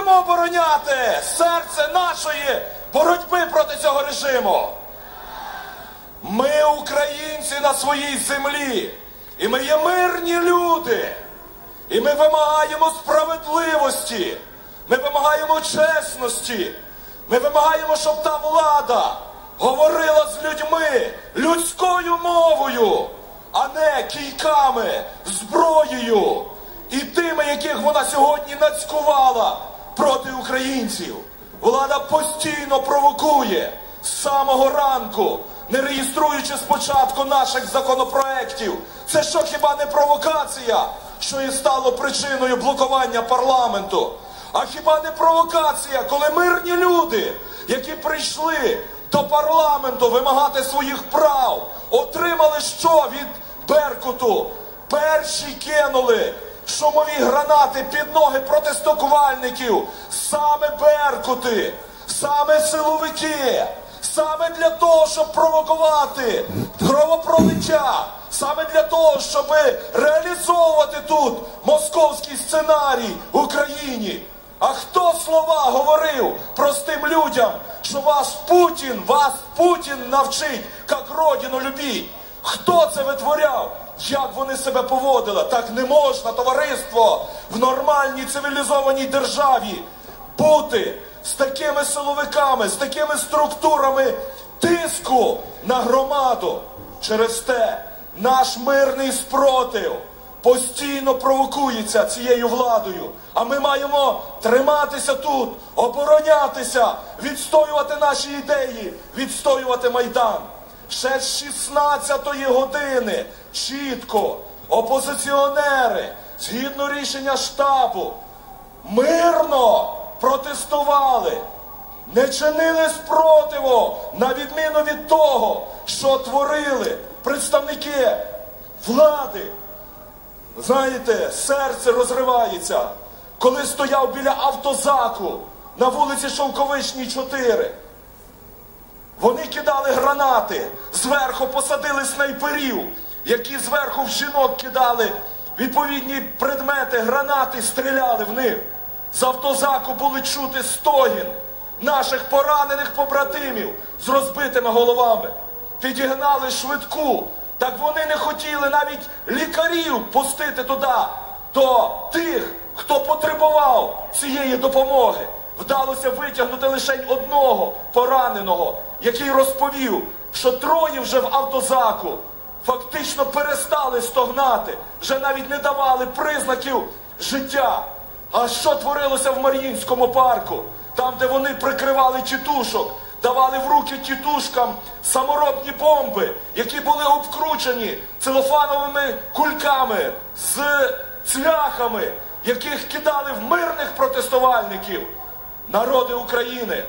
будемо обороняти серце нашої боротьби проти цього режиму. Ми українці на своїй землі, і ми є мирні люди. І ми вимагаємо справедливості, ми вимагаємо чесності, ми вимагаємо, щоб та влада говорила з людьми людською мовою, а не кійками, зброєю і тими, яких вона сьогодні нацькувала проти українців. Влада постійно провокує з самого ранку, не реєструючи спочатку наших законопроєктів. Це що хіба не провокація, що і стало причиною блокування парламенту? А хіба не провокація, коли мирні люди, які прийшли до парламенту вимагати своїх прав, отримали що від Беркуту? Перші кинули шумові гранати під ноги протестувальників, саме Беркути, саме силовики, саме для того, щоб провокувати кровопролиття, саме для того, щоб реалізовувати тут московський сценарій в Україні. А хто слова говорив простим людям, що вас Путін, вас Путін навчить, як родину любіть? Хто це витворяв? Як вони себе поводили? Так не можна, товариство, в нормальній цивілізованій державі бути з такими силовиками, з такими структурами тиску на громаду. Через те наш мирний спротив постійно провокується цією владою. А ми маємо триматися тут, оборонятися, відстоювати наші ідеї, відстоювати майдан. Ще з 16-ї години чітко опозиціонери, згідно рішення штабу, мирно протестували, не чинили спротиву, на відміну від того, що творили представники влади. Знаєте, серце розривається, коли стояв біля автозаку на вулиці Шовковичній 4. Вони кидали гранати, зверху посадили снайперів, які зверху в жінок кидали відповідні предмети, гранати, стріляли в них. З автозаку були чути стогін наших поранених побратимів з розбитими головами. Підігнали швидку. Так вони не хотіли навіть лікарів пустити туди, до тих, хто потребував цієї допомоги. Вдалося витягнути лише одного пораненого, який розповів, що троє вже в автозаку фактично перестали стогнати, вже навіть не давали признаків життя. А що творилося в Мар'їнському парку? Там, де вони прикривали тітушок, давали в руки тітушкам саморобні бомби, які були обкручені целофановими кульками з цвяхами, яких кидали в мирних протестувальників. Народи України,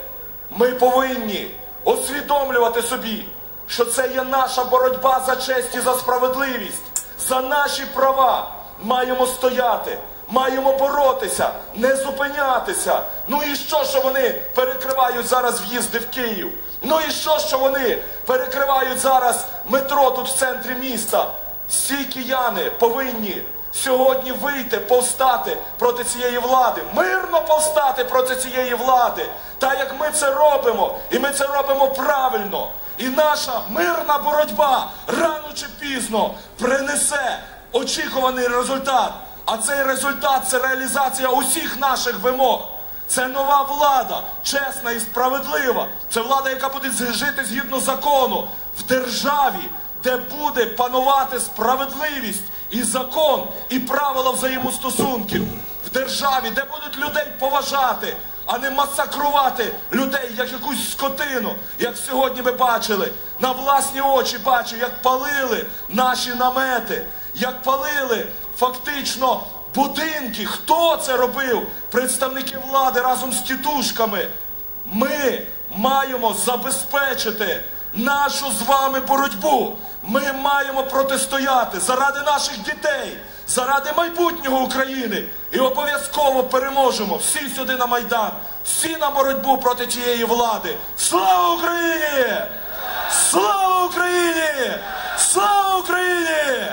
ми повинні усвідомлювати собі, що це є наша боротьба за честь і за справедливість, за наші права. Маємо стояти, маємо боротися, не зупинятися. Ну і що, що вони перекривають зараз в'їзди в Київ? Ну і що, що вони перекривають зараз метро тут в центрі міста? Всі кияни повинні сьогодні вийти, повстати проти цієї влади, мирно повстати проти цієї влади, так як ми це робимо, і ми це робимо правильно. І наша мирна боротьба рано чи пізно принесе очікуваний результат. А цей результат це реалізація усіх наших вимог. Це нова влада, чесна і справедлива. Це влада, яка буде жити згідно закону в державі, де буде панувати справедливість і закон, і правила взаємостосунків. В державі, де будуть людей поважати, а не масакрувати людей як якусь скотину, як сьогодні ми бачили. На власні очі бачив, як палили наші намети, як палили фактично будинки. Хто це робив? Представники влади разом з тітушками. Ми маємо забезпечити нашу з вами боротьбу. Ми маємо протистояти заради наших дітей, заради майбутнього України. І обов'язково переможемо всі сюди на Майдан, всі на боротьбу проти цієї влади. Слава Україні! Слава Україні! Слава Україні!